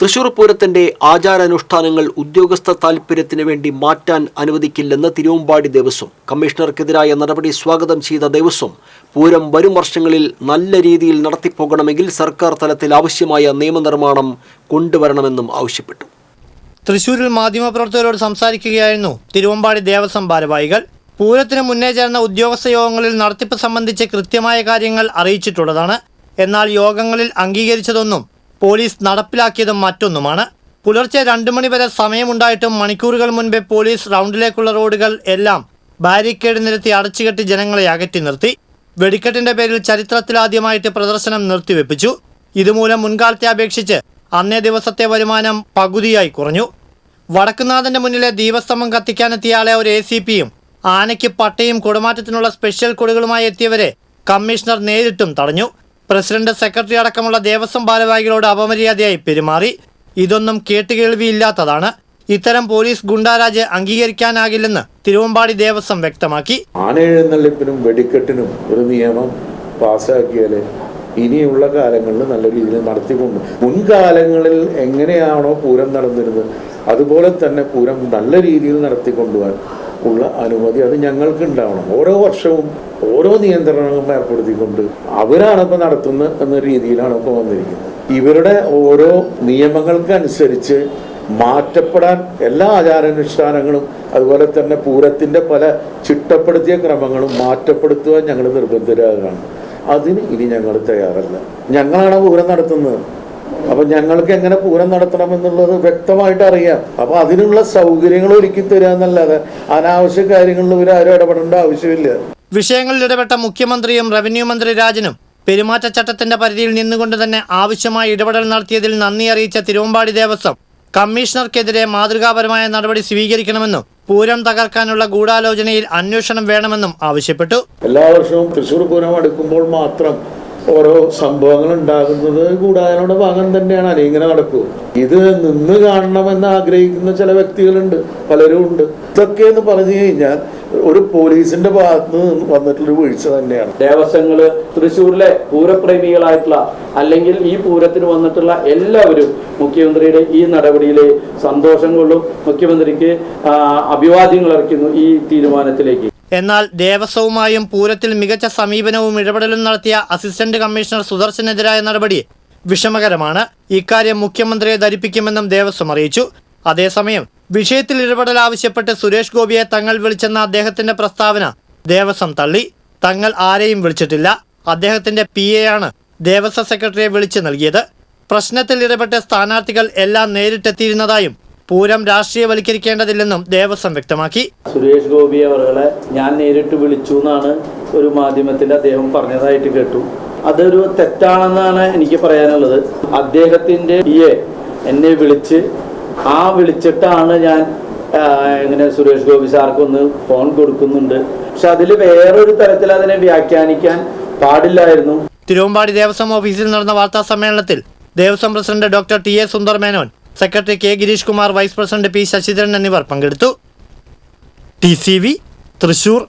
തൃശൂർ പൂരത്തിന്റെ ആചാരാനുഷ്ഠാനങ്ങൾ ഉദ്യോഗസ്ഥ താൽപര്യത്തിന് വേണ്ടി മാറ്റാൻ അനുവദിക്കില്ലെന്ന് തിരുവമ്പാടി ദേവസ്വം. കമ്മീഷണർക്കെതിരായ നടപടി സ്വാഗതം ചെയ്ത ദേവസ്വം പൂരം വരും വർഷങ്ങളിൽ നല്ല രീതിയിൽ നടത്തിപ്പോകണമെങ്കിൽ സർക്കാർ തലത്തിൽ ആവശ്യമായ നിയമനിർമ്മാണം കൊണ്ടുവരണമെന്നും ആവശ്യപ്പെട്ടു. തൃശൂരിൽ മാധ്യമപ്രവർത്തകരോട് സംസാരിക്കുകയായിരുന്നു തിരുവമ്പാടി ദേവസ്വം ഭാരവാഹികൾ. പൂരത്തിന് മുന്നേ ചേർന്ന ഉദ്യോഗസ്ഥ യോഗങ്ങളിൽ നടത്തിപ്പ് സംബന്ധിച്ച് കൃത്യമായ കാര്യങ്ങൾ അറിയിച്ചിട്ടുള്ളതാണ്. എന്നാൽ യോഗങ്ങളിൽ അംഗീകരിച്ചതൊന്നും പോലീസ് നടപ്പിലാക്കിയതും മറ്റൊന്നുമാണ്. പുലർച്ചെ രണ്ടു മണി വരെ സമയമുണ്ടായിട്ടും മണിക്കൂറുകൾ മുൻപേ പോലീസ് റൗണ്ടിലേക്കുള്ള റോഡുകൾ എല്ലാം ബാരിക്കേഡ് നിരത്തി അടച്ചുകെട്ടി ജനങ്ങളെ അകറ്റി നിർത്തി. വെടിക്കെട്ടിന്റെ പേരിൽ ചരിത്രത്തിലാദ്യമായിട്ട് പ്രദർശനം നിർത്തിവെപ്പിച്ചു. ഇതുമൂലം മുൻകാലത്തെ അപേക്ഷിച്ച് അന്നേ ദിവസത്തെ വരുമാനം പകുതിയായി കുറഞ്ഞു. വടക്കുന്നാഥന്റെ മുന്നിലെ ദീപസ്തംഭം കത്തിക്കാനെത്തിയാളെ ഒരു എ സി പിയും ആനയ്ക്ക് പട്ടയും കുടമാറ്റത്തിനുള്ള സ്പെഷ്യൽ കൊടികളുമായി എത്തിയവരെ കമ്മീഷണർ നേരിട്ടും തടഞ്ഞു. പ്രസിഡന്റ് സെക്രട്ടറി അടക്കമുള്ള ദേവസ്വം ഭാരവാഹികളോട് അപമര്യാദയായി പെരുമാറി. ഇതൊന്നും കേട്ടുകേൾവിയില്ലാത്തതാണ് ഇത്തരം പോലീസ് ഗുണ്ടാരാജ് അംഗീകരിക്കാനാകില്ലെന്ന് തിരുവമ്പാടി ദേവസ്വം വ്യക്തമാക്കി. ആനയെഴുന്നള്ളിപ്പിനും വെടിക്കെട്ടിനും ഒരു നിയമം പാസ്സാക്കിയാലേ ഇനിയുള്ള കാലങ്ങളിൽ നല്ല രീതിയിൽ നടത്തിക്കൊണ്ട് മുൻകാലങ്ങളിൽ എങ്ങനെയാണോ പൂരം നടന്നിരുന്നത് അതുപോലെ തന്നെ പൂരം നല്ല രീതിയിൽ നടത്തിക്കൊണ്ടുപോകാൻ ഉള്ള അനുമതി അത് ഞങ്ങൾക്ക് ഉണ്ടാവണം ഓരോ വർഷവും ഓരോ നിയന്ത്രണങ്ങളും ഏർപ്പെടുത്തിക്കൊണ്ട് അവരാണ് ഇപ്പോൾ നടത്തുന്നത് എന്ന രീതിയിലാണ് ഇപ്പോൾ വന്നിരിക്കുന്നത്. ഇവരുടെ ഓരോ നിയമങ്ങൾക്കനുസരിച്ച് മാറ്റപ്പെടാൻ എല്ലാ ആചാരാനുഷ്ഠാനങ്ങളും അതുപോലെ തന്നെ പൂരത്തിന്റെ പല ചിട്ടപ്പെടുത്തിയ ക്രമങ്ങളും മാറ്റപ്പെടുത്തുവാൻ ഞങ്ങൾ നിർബന്ധരാകാണ്. അതിന് ഇനി ഞങ്ങൾ തയ്യാറല്ല. ഞങ്ങളാണ് പൂരം നടത്തുന്നത്. അപ്പൊ ഞങ്ങൾക്ക് എങ്ങനെ പൂരം നടത്തണം എന്നുള്ളത് വ്യക്തമായിട്ട് അറിയാം. അപ്പൊ അതിനുള്ള സൗകര്യങ്ങൾ ഒരുക്കി തരിക എന്നല്ലാതെ അനാവശ്യ കാര്യങ്ങളിൽ ഇവരാരും ഇടപെടേണ്ട ആവശ്യമില്ല. വിഷയങ്ങളിൽ ഇടപെട്ട മുഖ്യമന്ത്രിയും റവന്യൂ മന്ത്രി രാജനും പെരുമാറ്റച്ചട്ടത്തിന്റെ പരിധിയിൽ നിന്നുകൊണ്ട് തന്നെ ആവശ്യമായ ഇടപെടൽ നടത്തിയതിൽ നന്ദി അറിയിച്ച തിരുവമ്പാടി ദേവസ്വം. കമ്മീഷണർക്കെതിരെ മാതൃകാപരമായ നടപടി സ്വീകരിക്കണമെന്നും പൂരം തകർക്കാനുള്ള ഗൂഢാലോചനയിൽ അന്വേഷണം വേണമെന്നും ആവശ്യപ്പെട്ടു. എല്ലാ വർഷവും തൃശൂർ പൂരം അടുക്കുമ്പോൾ മാത്രം ഓരോ സംഭവങ്ങൾ ഉണ്ടാകുന്നത് കൂടാതെ ഭാഗം തന്നെയാണ്. അല്ലെങ്കിൽ നടക്കുക നടക്കൂ. ഇത് നിന്ന് കാണണമെന്ന് ആഗ്രഹിക്കുന്ന ചില വ്യക്തികളുണ്ട്. പലരും ഉണ്ട്. ഇതൊക്കെ എന്ന് പറഞ്ഞു കഴിഞ്ഞാൽ ഒരു പോലീസിന്റെ ഭാഗത്ത് നിന്ന് വന്നിട്ടുള്ള വീഴ്ച തന്നെയാണ്. ദേവസ്വങ്ങൾ തൃശ്ശൂരിലെ പൂരപ്രേമികളായിട്ടുള്ള അല്ലെങ്കിൽ ഈ പൂരത്തിന് വന്നിട്ടുള്ള എല്ലാവരും മുഖ്യമന്ത്രിയുടെ ഈ നടപടിയിൽ സന്തോഷം കൊള്ളും മുഖ്യമന്ത്രിക്ക് അഭിവാദ്യങ്ങൾ അർക്കുന്നു ഈ തീരുമാനത്തിലേക്ക്. എന്നാൽ ദേവസ്വവുമായും പൂരത്തിൽ മികച്ച സമീപനവും ഇടപെടലും നടത്തിയ അസിസ്റ്റന്റ് കമ്മീഷണർ സുദർശനെതിരായ നടപടി വിഷമകരമാണ്. ഇക്കാര്യം മുഖ്യമന്ത്രിയെ ധരിപ്പിക്കുമെന്നും ദേവസ്വം അറിയിച്ചു. അതേസമയം വിഷയത്തിൽ ഇടപെടൽ ആവശ്യപ്പെട്ട് സുരേഷ് ഗോപിയെ തങ്ങൾ വിളിച്ചെന്ന അദ്ദേഹത്തിന്റെ പ്രസ്താവന ദേവസ്വം തള്ളി. തങ്ങൾ ആരെയും വിളിച്ചിട്ടില്ല. അദ്ദേഹത്തിന്റെ പി എ ആണ് ദേവസ്വം സെക്രട്ടറിയെ വിളിച്ചു നൽകിയത്. പ്രശ്നത്തിൽ ഇടപെട്ട സ്ഥാനാർത്ഥികൾ എല്ലാം നേരിട്ടെത്തിയിരുന്നതായും പൂരം രാഷ്ട്രീയവൽക്കരിക്കേണ്ടതില്ലെന്നും ദേവസ്വം വ്യക്തമാക്കി. സുരേഷ് ഗോപി അവരെ ഞാൻ നേരിട്ട് വിളിച്ചു എന്നാണ് ഒരു മാധ്യമത്തിൽ അദ്ദേഹം പറഞ്ഞതായിട്ട് കേട്ടു. അതൊരു തെറ്റാണെന്നാണ് എനിക്ക് പറയാനുള്ളത്. അദ്ദേഹത്തിന്റെ ഇയെ എന്നെ വിളിച്ച് ആ വിളിച്ചിട്ടാണ് ഞാൻ ഇങ്ങനെ സുരേഷ് ഗോപി സാർക്ക് ഒന്ന് ഫോൺ കൊടുക്കുന്നുണ്ട്. പക്ഷെ അതിൽ വേറൊരു തരത്തിൽ അതിനെ വ്യാഖ്യാനിക്കാൻ പാടില്ലായിരുന്നു. തിരുവമ്പാടി ദേവസ്വം ഓഫീസിൽ നടന്ന വാർത്താ സമ്മേളനത്തിൽ Devaswom president doctor T A Sundar Menon secretary K Girish Kumar vice president P Sasidharan എന്നിവർ പങ്കെടുത്തു. T C V Thrissur